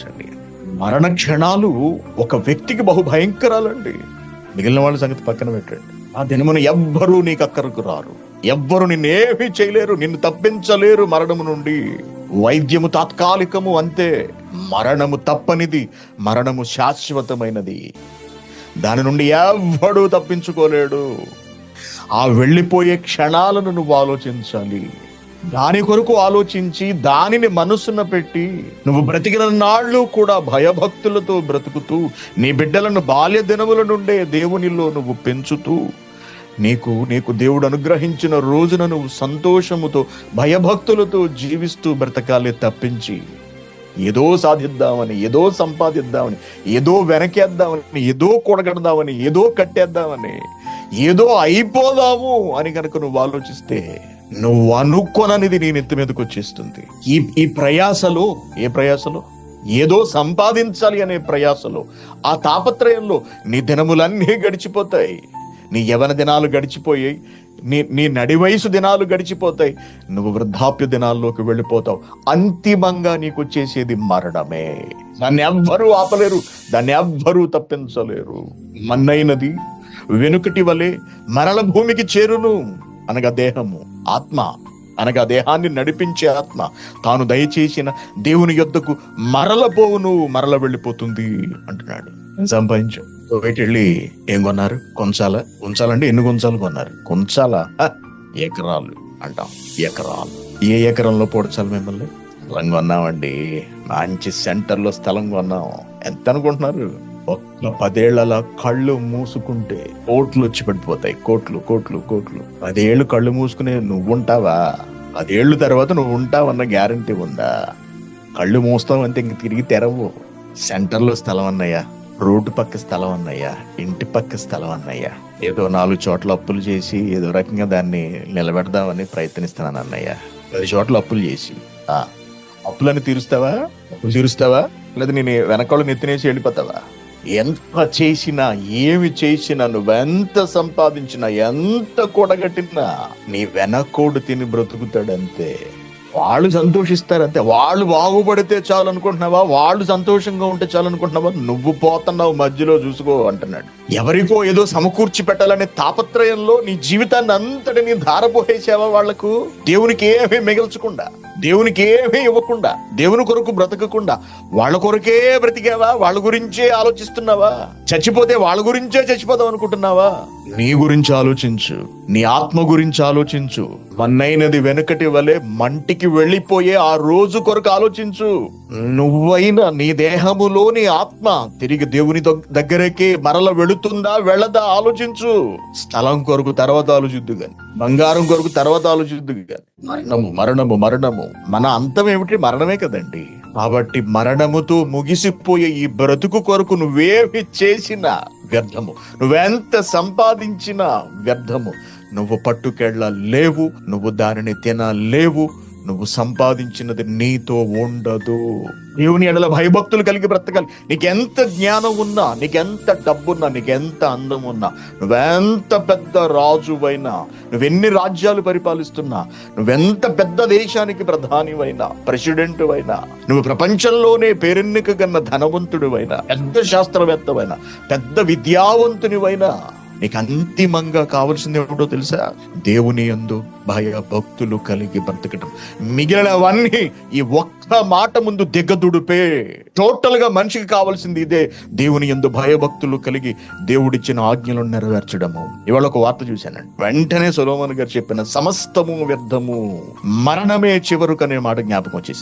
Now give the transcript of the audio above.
ఆలోచించండి. మరణ క్షణాలు ఒక వ్యక్తికి బహు భయంకరాలండి మిగిలిన వాళ్ళ సంగతి పక్కన పెట్టండి. ఆ దినమున ఎవ్వరూ నీకు అక్కరకు రారు. ఎవ్వరు నిన్నేమీ చేయలేరు నిన్ను తప్పించలేరు మరణము నుండి. వైద్యము తాత్కాలికము అంతే. మరణము తప్పనిది మరణము శాశ్వతమైనది. దాని నుండి ఎవ్వడూ తప్పించుకోలేడు. ఆ వెళ్ళిపోయే క్షణాలను నువ్వు ఆలోచించాలి. దాని కొరకు ఆలోచించి దానిని మనసున పెట్టి నువ్వు బ్రతికిన నాళ్ళు కూడా భయభక్తులతో బ్రతుకుతూ నీ బిడ్డలను బాల్య దినముల నుండే దేవునిలో నువ్వు పెంచుతూ నీకు నీకు దేవుడు అనుగ్రహించిన రోజున నువ్వు సంతోషముతో భయభక్తులతో జీవిస్తూ బ్రతకాలే తప్పించి ఏదో సాధిద్దామని ఏదో సంపాదిద్దామని ఏదో వెనకేద్దామని ఏదో కూడగడదామని ఏదో కట్టేద్దామని ఏదో అయిపోదాము అని కనుక నువ్వు ఆలోచిస్తే నువ్వు అనుకోననిది నీ నెత్తి మీదకి వచ్చేస్తుంది. ఈ ఈ ప్రయాసలు ఏ ప్రయాసలో? ఏదో సంపాదించాలి అనే ప్రయాసలో. ఆ తాపత్రయంలో నీ దినములన్నీ గడిచిపోతాయి. నీ యవన దినాలు గడిచిపోయాయి. నీ నీ నడి వయసు దినాలు గడిచిపోతాయి. నువ్వు వృద్ధాప్య దినాల్లోకి వెళ్ళిపోతావు. అంతిమంగా నీకు వచ్చేసేది మరణమే. దాన్ని ఎవ్వరూ ఆపలేరు. దాన్ని ఎవ్వరూ తప్పించలేరు. మన్నైనది వెనుకటి వలె మరల భూమికి చేరును. అనగా దేహము. ఆత్మ అనగా దేహాన్ని నడిపించే ఆత్మ. తాను దయచేసిన దేవుని యొద్దకు మరలపోవును మరల వెళ్ళిపోతుంది అంటున్నాడు. సంపాదించు. వెళ్ళి ఏం కొన్నారు? కొంచాల. కొంచాలంటే ఎన్ని కొంచాలు కొన్నారు? కొంచాల. ఎకరాలు అంటాం. ఎకరాలు. ఏ ఎకరంలో పొడచాలి మిమ్మల్ని? స్థలం కొన్నామండి మంచి సెంటర్లో స్థలం కొన్నాం. ఎంత అనుకుంటున్నారు? ఒక్క పదేళ్ళ కళ్ళు మూసుకుంటే కోట్లు వచ్చి పడిపోతాయి. కోట్లు కోట్లు కోట్లు. పదేళ్ళు కళ్ళు మూసుకునే నువ్వు ఉంటావా పదేళ్ళు తర్వాత నువ్వు ఉంటావన్న గ్యారంటీ ఉందా? కళ్ళు మూస్తావంటే ఇంక తిరిగి తెరవు. సెంటర్లో స్థలం అన్నయ్యా రోడ్డు పక్క స్థలం అన్నయ్యా ఇంటి పక్క స్థలం అన్నయ్యా. ఏదో నాలుగు చోట్ల అప్పులు చేసి ఏదో రకంగా దాన్ని నిలబెడదామని ప్రయత్నిస్తున్నాను అన్నయ్య. పది చోట్ల అప్పులు చేసి. ఆ అప్పులని తీరుస్తావా? అప్పులు తీరుస్తావా? లేదా నేను వెనకాల నెత్తినేసి వెళ్ళిపోతావా? ఎంత చేసినా ఏమి చేసినా నువ్వెంత సంపాదించినా ఎంత కూడగట్టినా నీ వెనకోడు తిని బ్రతుకుతాడంతే. వాళ్ళు సంతోషిస్తారంతే. వాళ్ళు బాగుపడితే చాలు అనుకుంటున్నావా వాళ్ళు సంతోషంగా ఉంటే చాలు అనుకుంటున్నావా నువ్వు పోతున్నావు మధ్యలో చూసుకో అంటున్నాడు. ఎవరికో ఏదో సమకూర్చి పెట్టాలనే తాపత్రయంలో నీ జీవితాన్ని అంతటిని ధారపోసేసావా వాళ్ళకు? దేవునికి ఏమీ మిగల్చకుండా. దేవునికి ఏమీ ఇవ్వకుండా దేవుని కొరకు బ్రతకకుండా వాళ్ళ కొరకే బ్రతికావా? వాళ్ళ గురించే ఆలోచిస్తున్నావా? చచ్చిపోతే వాళ్ళ గురించే చచ్చిపోదాం అనుకుంటున్నావా? నీ గురించి ఆలోచించు. నీ ఆత్మ గురించి ఆలోచించు. మన్నైనది వెనుకటి వలె మంటికి వెళ్ళిపోయే ఆ రోజు కొరకు ఆలోచించు. నువ్వైనా నీ దేహములోని ఆత్మ తిరిగి దేవుని దగ్గరకి మరల వెళుతుందా వెళ్ళదా ఆలోచించు. స్థలం కొరకు తర్వాత ఆలోచిద్దు గాని బంగారం కొరకు తర్వాత ఆలోచిద్దు గాని. మరణము మరణము మరణము. మన అంతం ఏమిటి? మరణమే కదండి. కాబట్టి మరణముతో ముగిసిపోయే ఈ బ్రతుకు కొరకు నువ్వేమి చేసినా వ్యర్థము. నువ్వెంత సంపాదించినా వ్యర్థము. నువ్వు పట్టుకెళ్ళ లేవు నువ్వు దానిని తినలేవు. నువ్వు సంపాదించినది నీతో ఉండదు. దేవుని ఎడల భయభక్తులు కలిగి బ్రతకాలి. నీకెంత జ్ఞానం ఉన్నా నీకెంత డబ్బున్నా నీకెంత అందం ఉన్నా నువ్వెంత పెద్ద రాజువైనా నువ్వెన్ని రాజ్యాలు పరిపాలిస్తున్నా నువ్వెంత పెద్ద దేశానికి ప్రధానివైనా ప్రెసిడెంట్ అయినా నువ్వు ప్రపంచంలోనే పేరెన్నిక కన్న ధనవంతుడివైనా పెద్ద శాస్త్రవేత్తవైనా పెద్ద విద్యావంతునివైనా నీకు అంతిమంగా కావలసింది ఏమిటో తెలుసా? దేవుని యందు భయ భక్తులు కలిగి బ్రతకటం. మిగిలినవన్నీ ఈ ఒక్క మాట ముందు దిగ్గదుడుపే టోటల్గా మనిషికి కావాల్సింది ఇదే. దేవుని యందు భయభక్తులు కలిగి దేవుడిచ్చిన ఆజ్ఞలను నెరవేర్చడము. ఇవాళ ఒక వార్త చూశానండి. వెంటనే సొలోమన్ గారు చెప్పిన సమస్తము వ్యర్థము. మరణమే చివరు అనే మాట జ్ఞాపకం వచ్చేసి